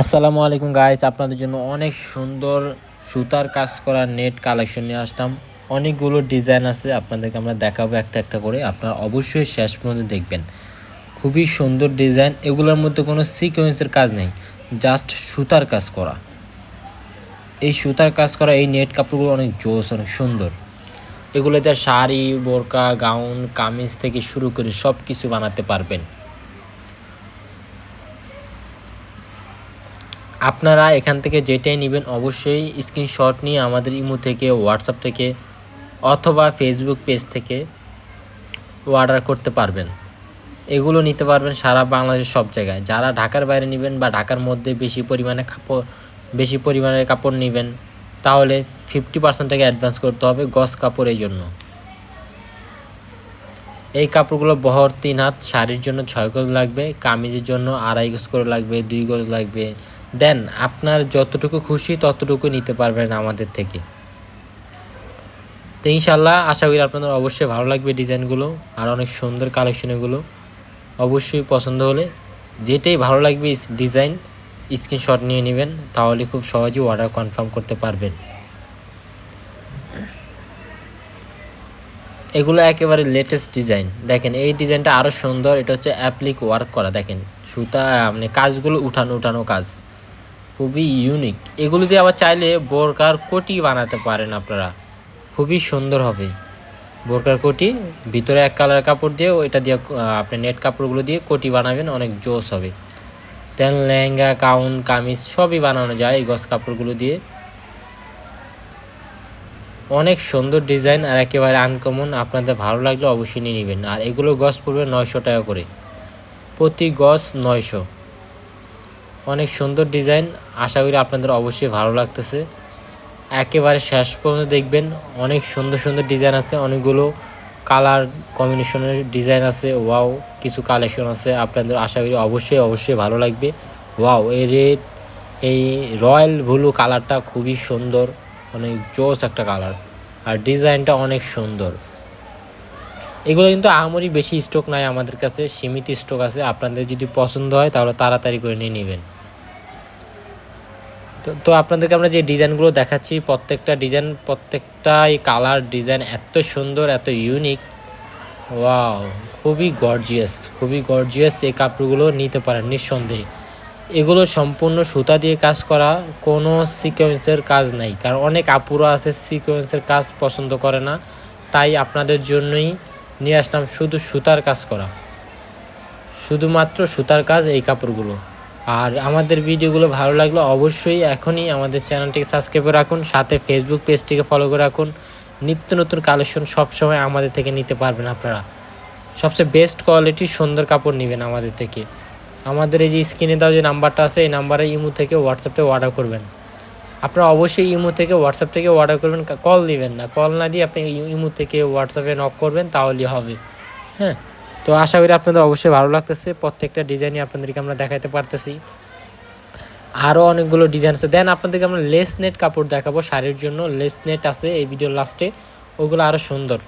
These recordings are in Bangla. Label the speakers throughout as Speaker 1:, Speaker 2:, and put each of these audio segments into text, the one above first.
Speaker 1: আসসালামু আলাইকুম গাইস আপনাদের জন্য অনেক সুন্দর সুতার কাজ করা নেট কালেকশন নিয়ে আসলাম। অনেকগুলো ডিজাইন আছে, আপনাদেরকে আমরা দেখাবো একটা একটা করে। আপনারা অবশ্যই শেষ পর্যন্ত দেখবেন। খুবই সুন্দর ডিজাইন এগুলোর মধ্যে কোনো সিকোয়েন্সের কাজ নেই জাস্ট সুতার কাজ করা। এই সুতার কাজ করা, এই নেট কাপড়গুলো অনেক জোস, অনেক সুন্দর। এগুলোতে শাড়ি, বোরকা গাউন কামিজ থেকে শুরু করে সব কিছু বানাতে পারবেন। আপনারা এখান থেকে যেটাই নেবেন অবশ্যই স্ক্রিনশট নিয়ে আমাদের ইমো থেকে হোয়াটসঅ্যাপ থেকে অথবা ফেসবুক পেজ থেকে অর্ডার করতে পারবেন। এগুলো নিতে পারবেন সারা বাংলাদেশের সব জায়গায়। যারা ঢাকার বাইরে নেবেন বা ঢাকার মধ্যে বেশি পরিমাণে কাপড়, বেশি পরিমাণের কাপড় নেবেন, তাহলে ফিফটি পার্সেন্ট টাকা অ্যাডভান্স করতে হবে গস কাপড়ের জন্য। এই কাপড়গুলো বহর, তিন হাত, শাড়ির জন্য ছয় গজ লাগবে, কামিজের জন্য আড়াই গজ করে লাগবে, দুই গজ লাগবে দেন আপনার যতটুকু খুশি ততটুকু নিতে পারবেন আমাদের থেকে। তো ইনশাল্লাহ আশা করি আপনাদের অবশ্যই ভালো লাগবে ডিজাইনগুলো আর অনেক সুন্দর কালেকশন এগুলো অবশ্যই পছন্দ হলে যেটাই ভালো লাগবে ডিজাইন স্ক্রিনশট নিয়ে নেবেন, তাহলে খুব সহজেই অর্ডার কনফার্ম করতে পারবেন। এগুলো একেবারে লেটেস্ট ডিজাইন দেখেন এই ডিজাইনটা আরও সুন্দর, এটা হচ্ছে অ্যাপ্লিক ওয়ার্ক করা। দেখেন সুতা মানে কাজগুলো উঠানো উঠানো কাজ। খুবই ইউনিক এগুলো দিয়ে আবার চাইলে বোরকার কোটি বানাতে পারেন আপনারা। খুবই সুন্দর হবে। বোরকার কোটি, ভিতরে এক কালার কাপড় দিয়ে ওইটা দিয়ে আপনি নেট কাপড়গুলো দিয়ে কোটি বানাবেন, অনেক জোস হবে। তেল লেহেঙ্গা কাউন কামিজ সবই বানানো যায় এই গছ কাপড়গুলো দিয়ে। অনেক সুন্দর ডিজাইন আর একেবারে আনকমন আপনাদের ভালো লাগলে অবশ্যই নিয়ে নেবেন। আর এগুলো গছ পড়বে নয়শো টাকা করে। প্রতি গছ নয়শো। অনেক সুন্দর ডিজাইন। আশা করি আপনাদের অবশ্যই ভালো লাগতেছে। একেবারে শেষ পর্যন্ত দেখবেন, অনেক সুন্দর সুন্দর ডিজাইন আছে, অনেকগুলো কালার কম্বিনেশনের ডিজাইন আছে, ওয়াও, কিছু কালেকশন আছে, আপনাদের আশা করি অবশ্যই অবশ্যই ভালো লাগবে। ওয়াও, এই রেড, এই রয়্যাল ব্লু কালারটা খুবই সুন্দর, অনেক জোস একটা কালার। আর ডিজাইনটা অনেক সুন্দর। এগুলো কিন্তু আমরি বেশি স্টক নাই আমাদের কাছে, সীমিত স্টক আছে। আপনাদের যদি পছন্দ হয় তাহলে তাড়াতাড়ি করে নিয়ে নেবেন। তো আপনাদেরকে আমরা যে ডিজাইনগুলো দেখাচ্ছি, প্রত্যেকটা ডিজাইন, প্রত্যেকটাই কালার ডিজাইন এত সুন্দর, এত ইউনিক ওয়াও খুবই গর্জিয়াস খুবই গর্জিয়াস এই কাপড়গুলো নিতে পারেন নিঃসন্দেহে। এগুলো সম্পূর্ণ সুতা দিয়ে কাজ করা, কোনো সিকোয়েন্সের কাজ নাই। কারণ অনেক আপুরা আছে সিকোয়েন্সের কাজ পছন্দ করে না। তাই আপনাদের জন্যই নিয়ে আসলাম শুধু সুতার কাজ করা। শুধুমাত্র সুতার কাজ এই কাপড়গুলো। আর আমাদের ভিডিওগুলো ভালো লাগলে অবশ্যই এখনই আমাদের চ্যানেলটিকে সাবস্ক্রাইব করে রাখুন, সাথে ফেসবুক পেজটিকে ফলো করে রাখুন। নিত্য নতুন কালেকশন সবসময় আমাদের থেকে নিতে পারবেন আপনারা। সবচেয়ে বেস্ট কোয়ালিটি সুন্দর কাপড় নেবেন আমাদের থেকে। আমাদের এই যে স্ক্রিনে দেওয়া যে নাম্বারটা আছে, এই নাম্বারে ইমো থেকে হোয়াটসঅ্যাপে অর্ডার করবেন। আপনারা অবশ্যই ইমো থেকে হোয়াটসঅ্যাপ থেকে অর্ডার করবেন কল দিবেন না। কল না দিয়ে আপনি ইমো থেকে হোয়াটসঅ্যাপে নক করবেন, তাহলেই হবে। হ্যাঁ? তো আশা করি আপনাদের অবশ্যই ভালো লাগতেছে। প্রত্যেকটা ডিজাইনই আপনাদেরকে আমরা দেখাতে পারতেছি। আরও অনেকগুলো ডিজাইন আছে। দেন আপনাদেরকে আমরা লেস নেট কাপড় দেখাবো শাড়ির জন্য। লেস নেট আছে এই ভিডিওর লাস্টে ওগুলো আরও সুন্দর।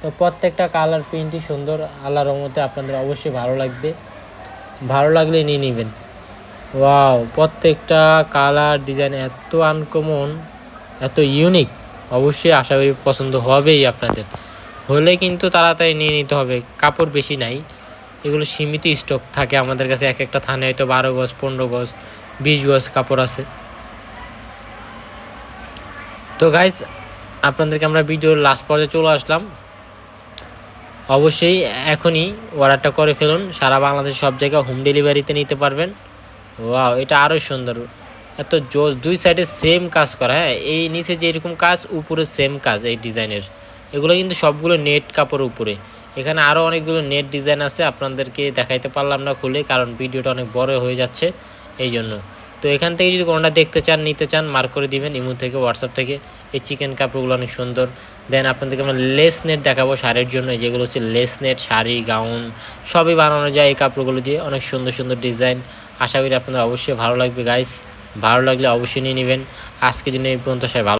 Speaker 1: তো প্রত্যেকটা কালার প্রিন্টই সুন্দর। আল্লাহর রহমতে আপনাদের অবশ্যই ভালো লাগবে। ভালো লাগলে নিয়ে নেবেন। ওয়াও প্রত্যেকটা কালার ডিজাইন এত আনকমন এত ইউনিক অবশ্যই আশা করি পছন্দ হবেই আপনাদের। হলে কিন্তু তাড়াতাড়ি নিয়ে নিতে হবে। কাপড় বেশি নাই। এগুলো সীমিত স্টক থাকে আমাদের কাছে। এক একটা থানে হয়তো বারো গজ, পনেরো গজ, বিশ গজ কাপড় আছে। তো গাইজ আপনাদেরকে আমরা ভিডিওর লাস্ট পর্যায়ে চলে আসলাম। অবশ্যই এখনই অর্ডারটা করে ফেলুন। সারা বাংলাদেশ সব জায়গায় হোম ডেলিভারিতে নিতে পারবেন। ওয়াও এটা আরও সুন্দর। এত জোস। দুই সাইডে সেম কাজ করা। হ্যাঁ এই নিচে যে এরকম কাজ, উপরে সেম কাজ এই ডিজাইনের এগুলো কিন্তু সবগুলো নেট কাপড়ের উপরে। এখানে আরও অনেকগুলো নেট ডিজাইন আছে, আপনাদেরকে দেখাইতে পারলাম না খুলে, কারণ ভিডিওটা অনেক বড় হয়ে যাচ্ছে এই জন্য তো এখান থেকে যদি কোনোটা দেখতে চান, নিতে চান মার্ক করে দিবেন ইমো থেকে হোয়াটসঅ্যাপ থেকে। এই চিকেন কাপড়গুলো অনেক সুন্দর। দেন আপনাদেরকে আমরা লেস নেট দেখাবো শাড়ির জন্য যেগুলো হচ্ছে লেস নেট শাড়ি গাউন সবই বানানো যায় এই কাপড়গুলো দিয়ে। অনেক সুন্দর সুন্দর ডিজাইন আশা করি আপনাদের অবশ্যই ভালো লাগবে গাইস ভালো লাগলে অবশ্যই নিয়ে নেবেন। আজকে জন্য এই পর্যন্ত, সবাই ভালো